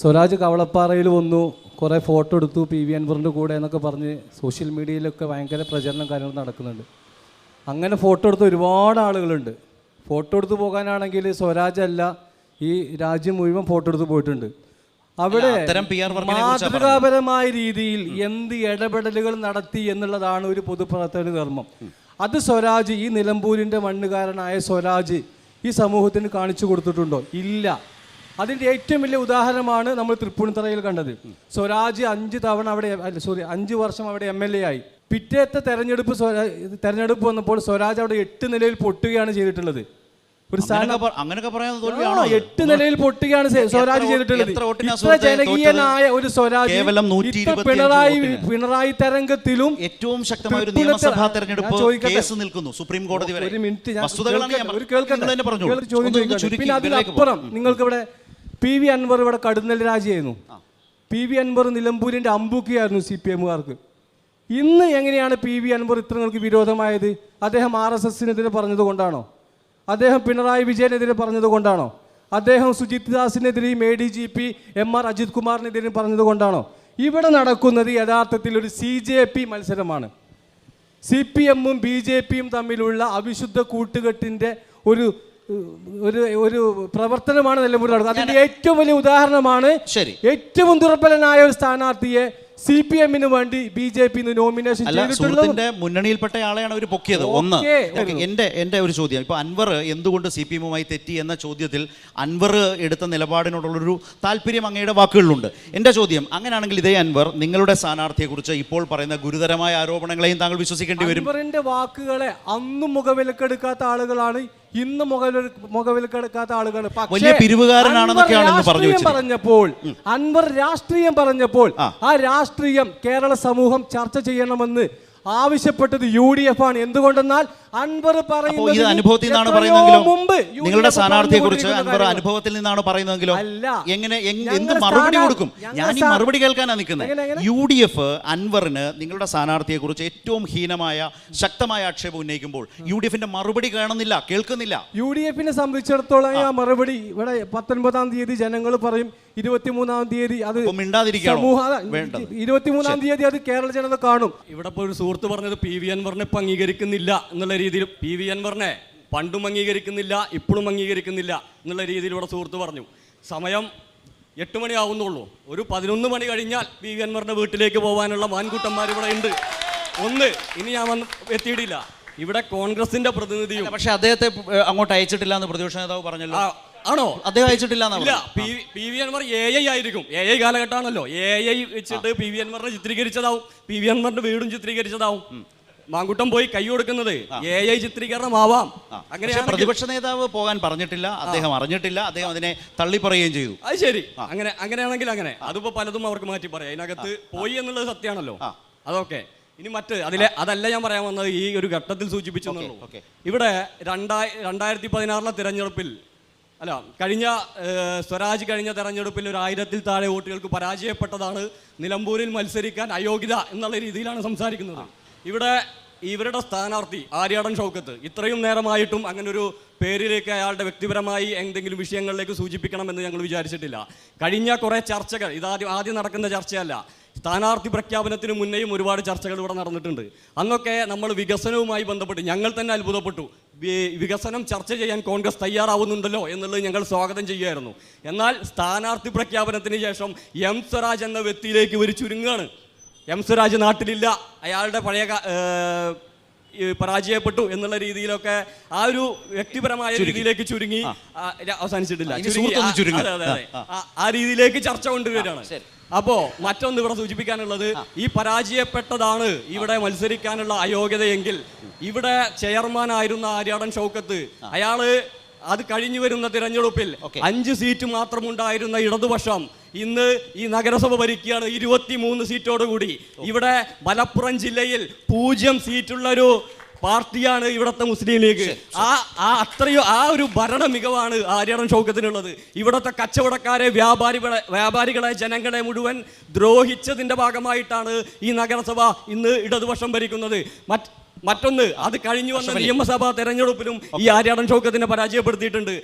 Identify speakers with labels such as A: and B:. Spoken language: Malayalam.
A: സ്വരാജ് കവളപ്പാറയിൽ വന്നു കുറേ ഫോട്ടോ എടുത്തു പി വി അൻവറിന്റെ കൂടെ എന്നൊക്കെ പറഞ്ഞ് സോഷ്യൽ മീഡിയയിലൊക്കെ ഭയങ്കര പ്രചരണം കാര്യങ്ങൾ നടക്കുന്നുണ്ട്. അങ്ങനെ ഫോട്ടോ എടുത്ത ഒരുപാട് ആളുകളുണ്ട്. ഫോട്ടോ എടുത്ത് പോകാനാണെങ്കിൽ സ്വരാജ് അല്ല ഈ രാജ്യം മുഴുവൻ ഫോട്ടോ എടുത്ത് പോയിട്ടുണ്ട്. അവിടെ. മാതൃകാപരമായ രീതിയിൽ എന്ത് ഇടപെടലുകൾ നടത്തി എന്നുള്ളതാണ് ഒരു പൊതുപ്രവർത്തന ധർമ്മം. അത് സ്വരാജ് ഈ നിലമ്പൂരിന്റെ മണ്ണുകാരനായ സ്വരാജ് ഈ സമൂഹത്തിന് കാണിച്ചു കൊടുത്തിട്ടുണ്ടോ? ഇല്ല. അതിന്റെ ഏറ്റവും വലിയ ഉദാഹരണമാണ് നമ്മൾ തൃപ്പൂണിത്തറയിൽ കണ്ടത്. സ്വരാജ് അഞ്ച് തവണ അവിടെ അല്ല സോറി അഞ്ച് വർഷം അവിടെ എം എൽ എ ആയി. പിറ്റേത്തെ തെരഞ്ഞെടുപ്പ് തെരഞ്ഞെടുപ്പ് വന്നപ്പോൾ സ്വരാജ് അവിടെ എട്ട് നിലയിൽ പൊട്ടുകയാണ് ചെയ്തിട്ടുള്ളത്. ഒരു സ്ഥാനം
B: പറയാൻ
A: എട്ട് നിലയിൽ പൊട്ടുകയാണ് സ്വരാജ് ചെയ്തിട്ടുള്ളത്. ജനകീയനായ ഒരു സ്വരാജ്
B: കേവലം 125
A: പിണറായി. പിണറായി തരംഗത്തിലും
B: ഏറ്റവും ശക്തമായ ഒരു നിയമസഭാ
A: ഞാൻ
B: തെരഞ്ഞെടുപ്പ്
A: ചോദിക്കട്ടെ.
B: കേസ് നിൽക്കുന്നു. സുപ്രീം കോടതി വരെ.
A: ഒരു മിനിറ്റ് ഞാൻ ഒരു കേൾക്കാൻ ചോദ്യം പിന്നെ അതിലപ്പുറം നിങ്ങൾക്ക് ഇവിടെ പി വി അൻവർ ഇവിടെ കടുന്നൽ രാജിയായിരുന്നു. പി വി അൻവർ നിലമ്പൂരിന്റെ അമ്പൂക്കിയായിരുന്നു സി പി എമ്മുകാർക്ക്. ഇന്ന് എങ്ങനെയാണ് പി വി അൻവർ ഇത്രങ്ങൾക്ക് വിരോധമായത്? അദ്ദേഹം ആർ എസ് എസിനെതിരെ പറഞ്ഞത് കൊണ്ടാണോ അദ്ദേഹം പിണറായി വിജയനെതിരെ പറഞ്ഞത് കൊണ്ടാണോ അദ്ദേഹം Sujith ദാസിനെതിരെയും A D G P M R Ajith കുമാറിനെതിരെയും പറഞ്ഞത് കൊണ്ടാണോ ഇവിടെ നടക്കുന്നത് യഥാർത്ഥത്തിൽ ഒരു സി ജെ പി മത്സരമാണ്. സി പി എമ്മും ബി ജെ പിയും തമ്മിലുള്ള അവിശുദ്ധ കൂട്ടുകെട്ടിന്റെ ഒരു ഒരു ഒരു പ്രവർത്തനമാണ് നിലമ്പൂർ നടക്കുന്നത്. അതിന്റെ ഏറ്റവും വലിയ ഉദാഹരണമാണ്
B: ശരി.
A: ഏറ്റവും ദുർബലനായ ഒരു സ്ഥാനാർത്ഥിയെ സി പി എമ്മിന് വേണ്ടി ബി ജെ പി നോമിനേഷൻ
B: സുഹൃത്തിന്റെ മുന്നണിയിൽപ്പെട്ട ആളെയാണ് അവർ പൊക്കിയത്. ഒന്ന്. എന്റെ എന്റെ ഒരു ചോദ്യം. ഇപ്പൊ അൻവർ എന്തുകൊണ്ട് സി പി എമ്മുമായി തെറ്റി എന്ന ചോദ്യത്തിൽ അൻവർ എടുത്ത നിലപാടിനോടുള്ളൊരു താല്പര്യം അങ്ങയുടെ വാക്കുകളിലുണ്ട്. എന്റെ ചോദ്യം അങ്ങനെയാണെങ്കിൽ ഇതേ അൻവർ നിങ്ങളുടെ സ്ഥാനാർത്ഥിയെക്കുറിച്ച് ഇപ്പോൾ പറയുന്ന ഗുരുതരമായ ആരോപണങ്ങളെയും താങ്കൾ വിശ്വസിക്കേണ്ടി വരും.
A: അൻവറിന്റെ വാക്കുകളെ അന്നും മുഖവിലക്കെടുക്കാത്ത ആളുകളാണ് ഇന്ന് മുഖവില മുഖവിലക്കെടുക്കാത്ത ആളുകൾ
B: വലിയ പിരിവുകാരനാണെന്നൊക്കെയാണ് പറഞ്ഞു.
A: പറഞ്ഞപ്പോൾ അൻവർ രാഷ്ട്രീയം പറഞ്ഞപ്പോൾ.
B: ആ
A: രാഷ്ട്രീയം കേരള സമൂഹം ചർച്ച ചെയ്യണമെന്ന് ആവശ്യപ്പെട്ടത് യു ഡി എഫ് ആണ്. എന്തുകൊണ്ടെന്നാൽ അൻവർ പറയുന്നത്
B: അനുഭവത്തിൽ നിന്നാണ് പറയുന്നതെങ്കിലും നിങ്ങളുടെ സ്ഥാനാർത്ഥിയെ കുറിച്ച് അൻവർ അനുഭവത്തിൽ നിന്നാണ് പറയുന്നതെങ്കിലും
A: അല്ല.
B: എങ്ങനെ എന്ത് മറുപടി കൊടുക്കും? ഞാൻ ഈ മറുപടി കേൾക്കാനാണ് നിൽക്കുന്നത്? യു ഡി എഫ് അൻവറിന് നിങ്ങളുടെ സ്ഥാനാർത്ഥിയെ കുറിച്ച് ഏറ്റവും ഹീനമായ ശക്തമായ ആക്ഷേപം ഉന്നയിക്കുമ്പോൾ യു ഡി എഫിന്റെ മറുപടി കാണുന്നില്ല കേൾക്കുന്നില്ല.
A: യു ഡി എഫിനെ സംബന്ധിച്ചിടത്തോളം മറുപടി ഇവിടെ പത്തൊൻപതാം തീയതി ജനങ്ങൾ പറയും ഇരുപത്തിമൂന്നാം തീയതി അത് ഇരുപത്തിമൂന്നാം തീയതി അത് കേരള ജനത കാണും.
C: ഇവിടെ ഇപ്പോൾ ഒരു സുഹൃത്ത് പറഞ്ഞത് പി വി അൻവറിനെ ഇപ്പം അംഗീകരിക്കുന്നില്ല എന്നുള്ള രീതിയിൽ പി വി അൻവറിനെ പണ്ടും അംഗീകരിക്കുന്നില്ല ഇപ്പോഴും അംഗീകരിക്കുന്നില്ല എന്നുള്ള രീതിയിൽ ഇവിടെ സുഹൃത്ത് പറഞ്ഞു. സമയം എട്ട് മണി ആവുന്നുള്ളൂ. ഒരു പതിനൊന്ന് മണി കഴിഞ്ഞാൽ പി വി അൻവറിന്റെ വീട്ടിലേക്ക് പോകാനുള്ള മാൻകൂട്ടന്മാർ ഇവിടെ ഉണ്ട്. ഒന്ന് ഇനി ഞാൻ വന്ന് എത്തിയിട്ടില്ല. ഇവിടെ കോൺഗ്രസിന്റെ പ്രതിനിധിയും
B: പക്ഷെ അദ്ദേഹത്തെ അങ്ങോട്ട് അയച്ചിട്ടില്ല എന്ന് പ്രതിപക്ഷ നേതാവ് പറഞ്ഞല്ലോ.
C: ആണോ?
B: അദ്ദേഹം അയച്ചിട്ടില്ല
C: ഇല്ല P V Anvar A I ആയിരിക്കും. എ ഐ കാലഘട്ടമാണല്ലോ. എ ഐ വെച്ചിട്ട് പി വി അൻവറിനെ ചിത്രീകരിച്ചതാവും. പി വി അൻവറിന്റെ വീടും ചിത്രീകരിച്ചതാവും. മാങ്കുട്ടം പോയി കൈ കൊടുക്കുന്നത് എ ഐ ചിത്രീകരണമാവാം. അങ്ങനെ
B: പ്രതിപക്ഷ നേതാവ് പോകാൻ പറഞ്ഞിട്ടില്ല. അദ്ദേഹം അറിഞ്ഞിട്ടില്ല. അദ്ദേഹം അതിനെ തള്ളിപ്പറയുകയും ചെയ്തു.
C: അത് ശരി. അങ്ങനെ അങ്ങനെയാണെങ്കിൽ അങ്ങനെ. അതിപ്പോ പലതും അവർക്ക് മാറ്റി പറയാം. അതിനകത്ത് പോയി എന്നുള്ളത് സത്യമാണല്ലോ അതൊക്കെ. ഇനി മറ്റ് അതിലെ അതല്ല ഞാൻ പറയാൻ വന്നത് ഈ ഒരു ഘട്ടത്തിൽ സൂചിപ്പിച്ചു ഇവിടെ രണ്ടായി രണ്ടായിരത്തി പതിനാറിലെ തിരഞ്ഞെടുപ്പിൽ അല്ല കഴിഞ്ഞ സ്വരാജ് കഴിഞ്ഞ തെരഞ്ഞെടുപ്പിൽ ഒരു ആയിരത്തിൽ താഴെ വോട്ടുകൾക്ക് പരാജയപ്പെട്ടതാണ് നിലമ്പൂരിൽ മത്സരിക്കാൻ അയോഗ്യത എന്നുള്ള രീതിയിലാണ് സംസാരിക്കുന്നത്. ഇവിടെ ഇവരുടെ സ്ഥാനാർത്ഥി ആര്യാടൻ ഷൗക്കത്ത്. ഇത്രയും നേരമായിട്ടും അങ്ങനെ ഒരു പേരിലേക്ക് അയാളുടെ വ്യക്തിപരമായി എന്തെങ്കിലും വിഷയങ്ങളിലേക്ക് സൂചിപ്പിക്കണമെന്ന് ഞങ്ങൾ വിചാരിച്ചിട്ടില്ല. കഴിഞ്ഞ കുറേ ചർച്ചകൾ ഇതാദ്യം ആദ്യം നടക്കുന്ന ചർച്ചയല്ല. സ്ഥാനാർത്ഥി പ്രഖ്യാപനത്തിന് മുന്നേയും ഒരുപാട് ചർച്ചകൾ ഇവിടെ നടന്നിട്ടുണ്ട്. അന്നൊക്കെ നമ്മൾ വികസനവുമായി ബന്ധപ്പെട്ട് ഞങ്ങൾ തന്നെ അത്ഭുതപ്പെട്ടു. വികസനം ചർച്ച ചെയ്യാൻ കോൺഗ്രസ് തയ്യാറാവുന്നുണ്ടല്ലോ എന്നുള്ളത് ഞങ്ങൾ സ്വാഗതം ചെയ്യുമായിരുന്നു എന്നാൽ സ്ഥാനാർത്ഥി പ്രഖ്യാപനത്തിന് ശേഷം എം സ്വരാജ് എന്ന വ്യക്തിയിലേക്ക് ഇവർ ചുരുങ്ങാണ്. എം സ്വരാജ് നാട്ടിലില്ല. അയാളുടെ പഴയ പരാജയപ്പെട്ടു എന്നുള്ള രീതിയിലൊക്കെ ആ ഒരു വ്യക്തിപരമായ രീതിയിലേക്ക് ചുരുങ്ങി. അവസാനിച്ചിട്ടില്ല. ആ രീതിയിലേക്ക് ചർച്ച കൊണ്ടുവരികയാണ്. അപ്പോ മറ്റൊന്ന് ഇവിടെ സൂചിപ്പിക്കാനുള്ളത് ഈ പരാജയപ്പെട്ടതാണ് ഇവിടെ മത്സരിക്കാനുള്ള അയോഗ്യതയെങ്കിൽ ഇവിടെ ചെയർമാൻ ആയിരുന്ന ആര്യാടൻ ഷൗക്കത്ത് അയാൾ അത് കഴിഞ്ഞു വരുന്ന തിരഞ്ഞെടുപ്പിൽ അഞ്ച് സീറ്റ് മാത്രമുണ്ടായിരുന്ന ഇടതുപക്ഷം ഇന്ന് ഈ നഗരസഭ ഭരിക്കുകയാണ് ഇരുപത്തിമൂന്ന് സീറ്റോടുകൂടി. ഇവിടെ മലപ്പുറം ജില്ലയിൽ പൂജ്യം സീറ്റുള്ള ഒരു പാർട്ടിയാണ് ഇവിടുത്തെ മുസ്ലിം ലീഗ്. ആ ആ അത്രയോ ആ ഒരു ഭരണ മികവാണ് ആര്യാടൻ ഷൗക്കത്തിനുള്ളത്. ഇവിടുത്തെ കച്ചവടക്കാരെ വ്യാപാരികളെ വ്യാപാരികളെ ജനങ്ങളെ മുഴുവൻ ദ്രോഹിച്ചതിന്റെ ഭാഗമായിട്ടാണ് ഈ നഗരസഭ ഇന്ന് ഇടതുപക്ഷം ഭരിക്കുന്നത്. മറ്റ് മറ്റൊന്ന് അത് കഴിഞ്ഞു വന്ന നിയമസഭാ തെരഞ്ഞെടുപ്പിലും ഈ ആര്യാടൻ ഷൗക്കത്തിനെ പരാജയപ്പെടുത്തിയിട്ടുണ്ട്.